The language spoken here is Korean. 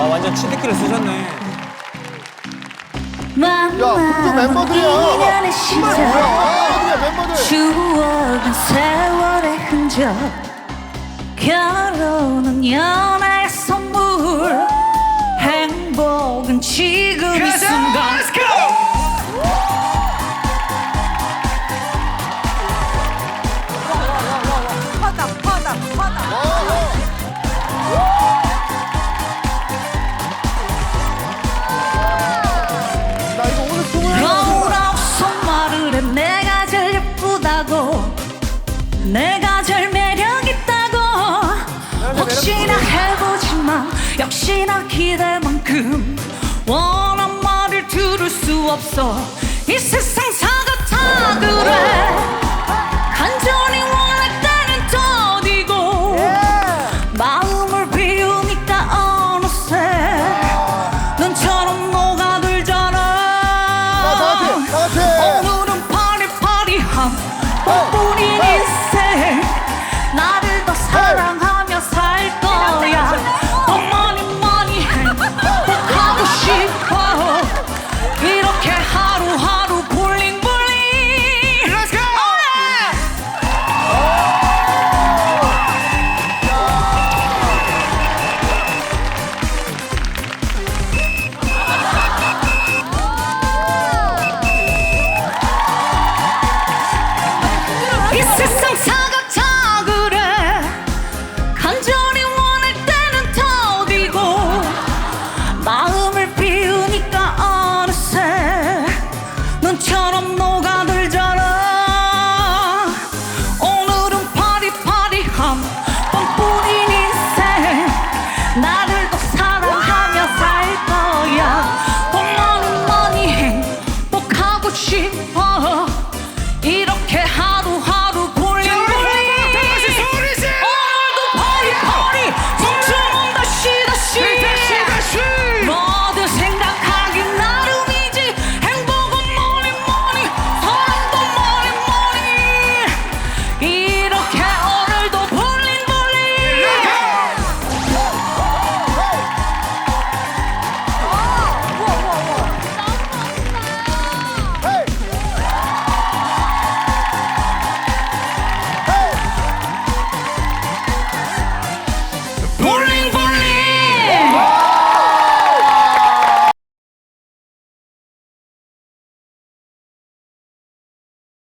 아 완전 치트키를 쓰셨네. 야, 우리 멤버들이야. 인연의 시작 뭐야, 멤버들. 추억은 세월의 흔적 결혼은 연애 내가 제일 매력 있다고 혹시나 해보지만 역시나 기대만큼 원한 말을 들을 수 없어 이 세상 사가 다 그래 간절히